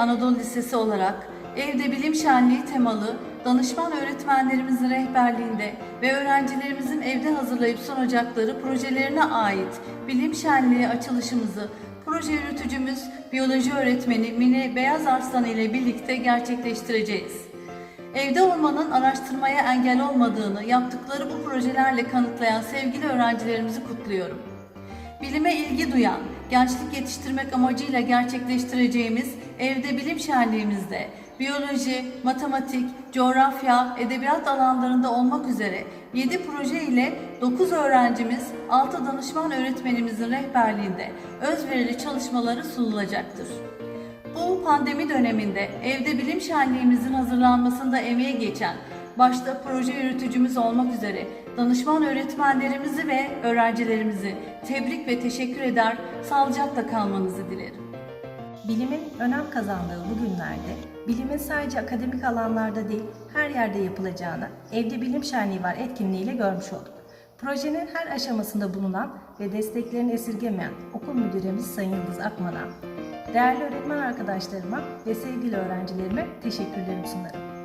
Anadolu Lisesi olarak Evde Bilim Şenliği temalı danışman öğretmenlerimizin rehberliğinde ve öğrencilerimizin evde hazırlayıp sunacakları projelerine ait bilim şenliği açılışımızı proje yürütücümüz biyoloji öğretmeni Mine Beyaz Arslan ile birlikte gerçekleştireceğiz. Evde olmanın araştırmaya engel olmadığını yaptıkları bu projelerle kanıtlayan sevgili öğrencilerimizi kutluyorum. Bilime ilgi duyan, gençlik yetiştirmek amacıyla gerçekleştireceğimiz Evde Bilim Şenliğimizde biyoloji, matematik, coğrafya, edebiyat alanlarında olmak üzere 7 proje ile 9 öğrencimiz 6 danışman öğretmenimizin rehberliğinde özverili çalışmaları sunulacaktır. Bu pandemi döneminde evde bilim şenliğimizin hazırlanmasında emeği geçen, başta proje yürütücümüz olmak üzere danışman öğretmenlerimizi ve öğrencilerimizi tebrik ve teşekkür eder, sağlıcakla kalmanızı dilerim. Bilimin önem kazandığı bu günlerde bilimin sadece akademik alanlarda değil her yerde yapılacağını Evde Bilim Şenliği var etkinliğiyle görmüş olduk. Projenin her aşamasında bulunan ve desteklerini esirgemeyen okul müdüremiz Sayın Yıldız Akman'a, değerli öğretmen arkadaşlarıma ve sevgili öğrencilerime teşekkürlerimi sunarım.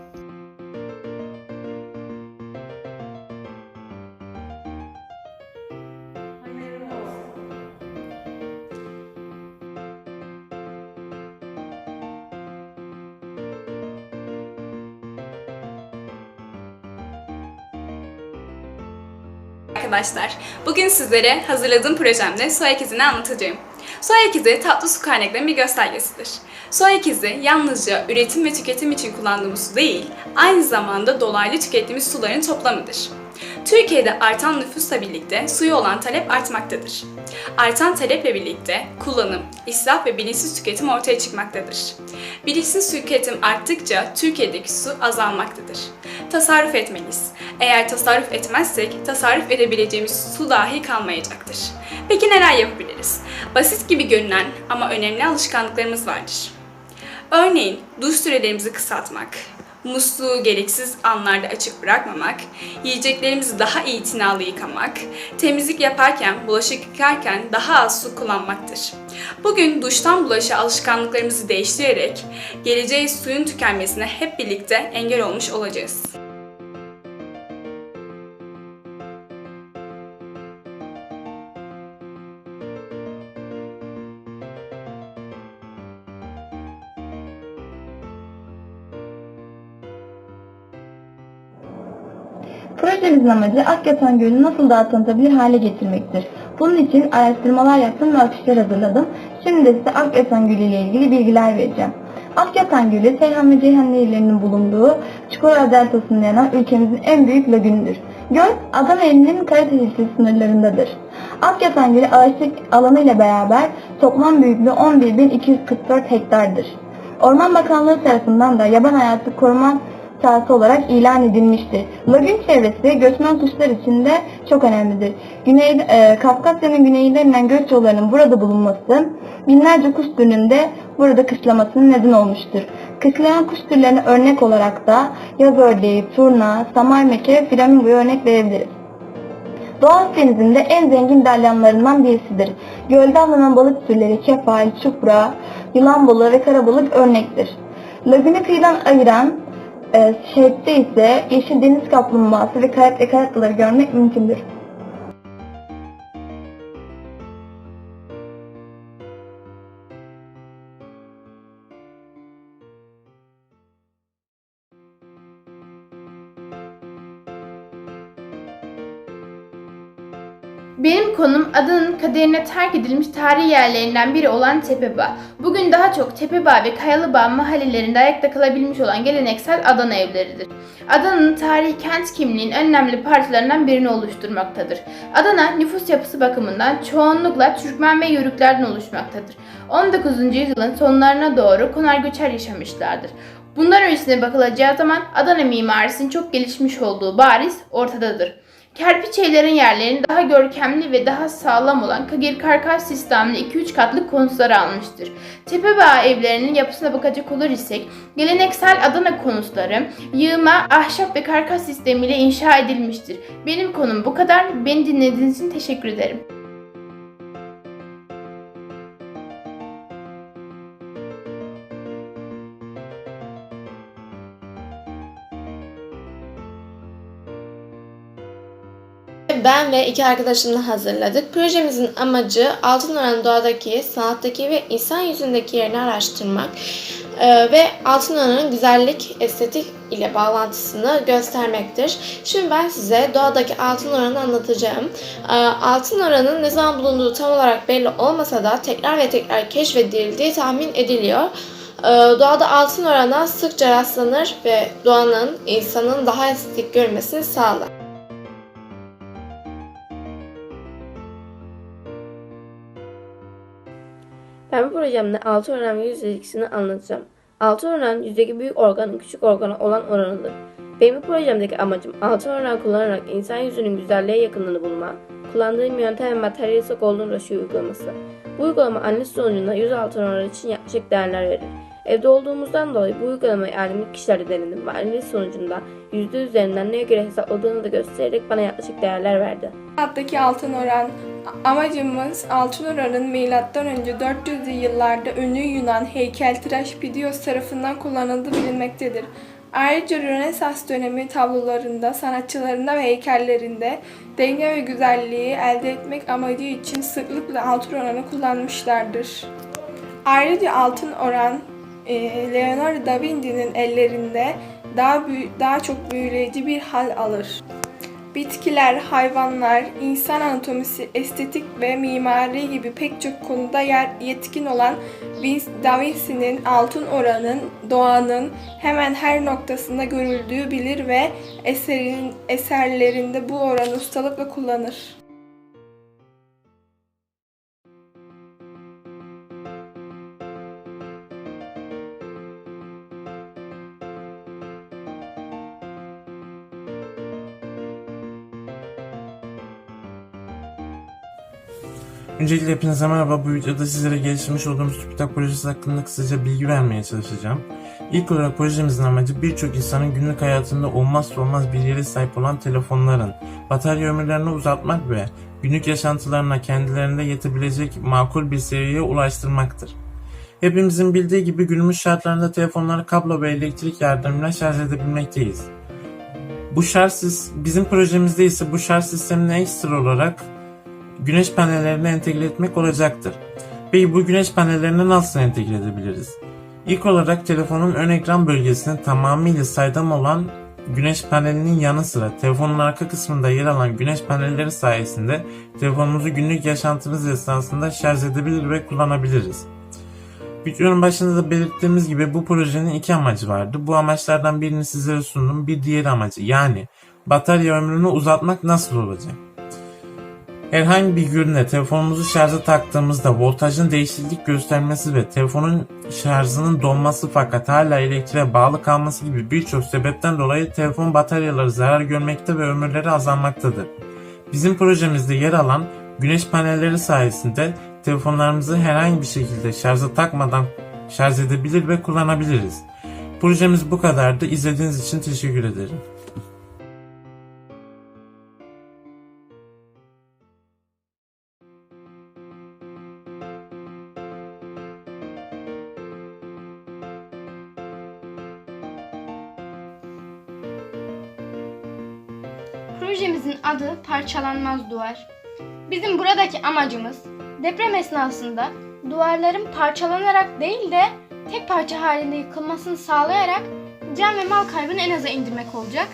Arkadaşlar, bugün sizlere hazırladığım projemde soy ekizini anlatacağım. Soy ekizi tatlı su kaynaklarının bir göstergesidir. Soy ekizi yalnızca üretim ve tüketim için kullandığımız su değil, aynı zamanda dolaylı tükettiğimiz suların toplamıdır. Türkiye'de artan nüfusla birlikte suya olan talep artmaktadır. Artan taleple birlikte kullanım, israf ve bilinçsiz tüketim ortaya çıkmaktadır. Bilinçsiz tüketim arttıkça Türkiye'deki su azalmaktadır. Tasarruf etmeliyiz. Eğer tasarruf etmezsek tasarruf edebileceğimiz su dahi kalmayacaktır. Peki neler yapabiliriz? Basit gibi görünen ama önemli alışkanlıklarımız vardır. Örneğin duş sürelerimizi kısaltmak, musluğu gereksiz anlarda açık bırakmamak, yiyeceklerimizi daha itinalı yıkamak, temizlik yaparken, bulaşık yıkarken daha az su kullanmaktır. Bugün duştan bulaşa alışkanlıklarımızı değiştirerek geleceğe suyun tükenmesine hep birlikte engel olmuş olacağız. Projemizin amacı Akyatan Gölü'nü nasıl daha tanıtabilir hale getirmektir. Bunun için araştırmalar yaptım ve afişler hazırladım. Şimdi de size Akyatan Gölü ile ilgili bilgiler vereceğim. Akyatan Gölü, Seyhan ve Ceyhan nehirlerinin bulunduğu Çukurova Deltası'nın yanan ülkemizin en büyük lagünüdür. Göl, Adana ilinin Karadeniz ilçesi sınırlarındadır. Akyatan Gölü ağaçlık alanı ile beraber toplam büyüklüğü 11.244 hektardır. Orman Bakanlığı tarafından da yaban hayatı koruma sahası olarak ilan edilmiştir. Lagün çevresi göçmen kuşlar için de çok önemlidir. Güney, e, Kafkasya'nın güneyinde göç yollarının burada bulunması binlerce kuş türünün de burada kışlamasının neden olmuştur. Kışlayan kuş türlerine örnek olarak da yaz ördeği, turna, samar meke, flamingoya örnek verebiliriz. Doğu Akdeniz'in de en zengin dalyanlarından birisidir. Gölde alınan balık türleri kefal, çupra, yılan balığı ve karabalık örnektir. Lagünü kıyıdan ayıran e, ise yeşil deniz kaplumbağası ve kayak ve kayakları görmek mümkündür. Benim konum Adana'nın kaderine terk edilmiş tarihi yerlerinden biri olan Tepebağ. Bugün daha çok Tepebağ ve Kayalıbağ mahallelerinde ayakta kalabilmiş olan geleneksel Adana evleridir. Adana'nın tarihi kent kimliğinin önemli parçalarından birini oluşturmaktadır. Adana nüfus yapısı bakımından çoğunlukla Türkmen ve Yörüklerden oluşmaktadır. 19. yüzyılın sonlarına doğru konar göçer yaşamışlardır. Bundan öncesine bakılacağı zaman Adana mimarisinin çok gelişmiş olduğu bariz ortadadır. Kerpiç evlerin yerlerini daha görkemli ve daha sağlam olan kagir karkaş sistemli 2-3 katlı konutları almıştır. Tepebağ evlerinin yapısına bakacak olur isek, geleneksel Adana konutları yığma, ahşap ve karkaş sistemiyle inşa edilmiştir. Benim konum bu kadar. Beni dinlediğiniz için teşekkür ederim. Ben ve iki arkadaşımla hazırladık. Projemizin amacı altın oranın doğadaki, sanattaki ve insan yüzündeki yerini araştırmak Ee, ve altın oranın güzellik, estetik ile bağlantısını göstermektir. Şimdi ben size doğadaki altın oranı anlatacağım. Ee, altın oranın ne zaman bulunduğu tam olarak belli olmasa da tekrar ve tekrar keşfedildiği tahmin ediliyor. Ee, Doğada altın oranına sıkça rastlanır ve doğanın insanın daha estetik görmesini sağlar. Ben bu projemde altı oran ve yüz ilişkisini anlatacağım. Altı oran yüzdeki büyük organın küçük organa olan oranıdır. Benim bu projemdeki amacım altı oran kullanarak insan yüzünün güzelliğe yakınlığını bulma, kullandığım yöntem ve golden ratio uygulaması. Bu uygulama analiz sonucunda yüz altın oranı için yaklaşık değerler verir. Evde olduğumuzdan dolayı bu uygulamayı elimli kişilerde denedim ve analiz sonucunda yüzde üzerinden neye göre hesapladığını da göstererek bana yaklaşık değerler verdi. Alttaki altın oran amacımız altın oranın milattan önce 400'lü yıllarda ünlü Yunan heykeltıraş Pidios tarafından kullanıldığı bilinmektedir. Ayrıca Rönesans dönemi tablolarında, sanatçılarında ve heykellerinde denge ve güzelliği elde etmek amacı için sıklıkla altın oranı kullanmışlardır. Ayrıca altın oran Leonardo da Vinci'nin ellerinde daha büyü- daha çok büyüleyici bir hal alır. Bitkiler, hayvanlar, insan anatomisi, estetik ve mimari gibi pek çok konuda yer yetkin olan Da Vinci'nin altın oranın doğanın hemen her noktasında görüldüğü bilir ve eserin eserlerinde bu oranı ustalıkla kullanır. Öncelikle hepinize merhaba. Bu videoda sizlere geliştirmiş olduğumuz TÜBİTAK projesi hakkında kısaca bilgi vermeye çalışacağım. İlk olarak projemizin amacı birçok insanın günlük hayatında olmazsa olmaz bir yere sahip olan telefonların batarya ömürlerini uzatmak ve günlük yaşantılarına kendilerinde yetebilecek makul bir seviyeye ulaştırmaktır. Hepimizin bildiği gibi günümüz şartlarında telefonları kablo ve elektrik yardımıyla şarj edebilmekteyiz. Bu şarj bizim projemizde ise bu şarj sistemine ekstra olarak güneş panellerine entegre etmek olacaktır. Peki bu güneş panellerini nasıl entegre edebiliriz? İlk olarak telefonun ön ekran bölgesine tamamıyla saydam olan güneş panelinin yanı sıra telefonun arka kısmında yer alan güneş panelleri sayesinde telefonumuzu günlük yaşantımız esnasında şarj edebilir ve kullanabiliriz. Videonun başında da belirttiğimiz gibi bu projenin iki amacı vardı. Bu amaçlardan birini sizlere sundum. Bir diğer amacı yani batarya ömrünü uzatmak nasıl olacak? Herhangi bir ürüne telefonumuzu şarja taktığımızda voltajın değişiklik göstermesi ve telefonun şarjının donması fakat hala elektriğe bağlı kalması gibi birçok sebepten dolayı telefon bataryaları zarar görmekte ve ömürleri azalmaktadır. Bizim projemizde yer alan güneş panelleri sayesinde telefonlarımızı herhangi bir şekilde şarja takmadan şarj edebilir ve kullanabiliriz. Projemiz bu kadardı. İzlediğiniz için teşekkür ederim. Projemizin adı Parçalanmaz Duvar. Bizim buradaki amacımız deprem esnasında duvarların parçalanarak değil de tek parça halinde yıkılmasını sağlayarak can ve mal kaybını en aza indirmek olacak.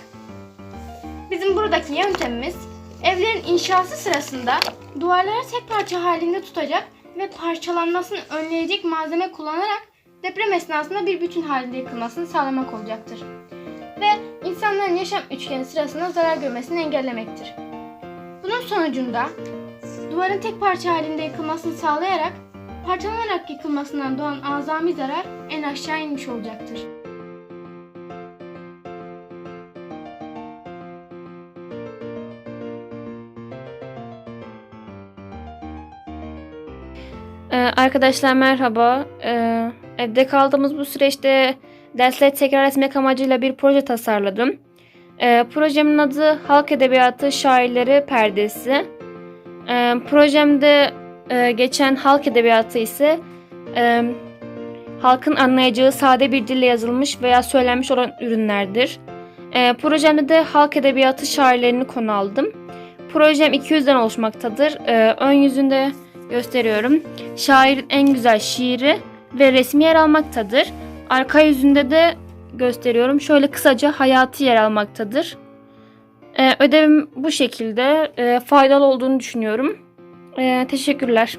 Bizim buradaki yöntemimiz evlerin inşası sırasında duvarları tek parça halinde tutacak ve parçalanmasını önleyecek malzeme kullanarak deprem esnasında bir bütün halinde yıkılmasını sağlamak olacaktır ve insanların yaşam üçgeni sırasında zarar görmesini engellemektir. Bunun sonucunda duvarın tek parça halinde yıkılmasını sağlayarak parçalanarak yıkılmasından doğan azami zarar en aşağı inmiş olacaktır. Ee, arkadaşlar merhaba. Ee, evde kaldığımız bu süreçte dersleri tekrar etmek amacıyla bir proje tasarladım. Ee, projemin adı Halk Edebiyatı Şairleri Perdesi. Ee, projemde e, geçen halk edebiyatı ise e, halkın anlayacağı sade bir dille yazılmış veya söylenmiş olan ürünlerdir. Ee, projemde de halk edebiyatı şairlerini konu aldım. projem 200'den oluşmaktadır. Ee, ön yüzünde gösteriyorum. Şairin en güzel şiiri ve resmi yer almaktadır. Arka yüzünde de gösteriyorum. Şöyle kısaca hayatı yer almaktadır. Ee, ödevim bu şekilde. Ee, faydalı olduğunu düşünüyorum. Ee, teşekkürler.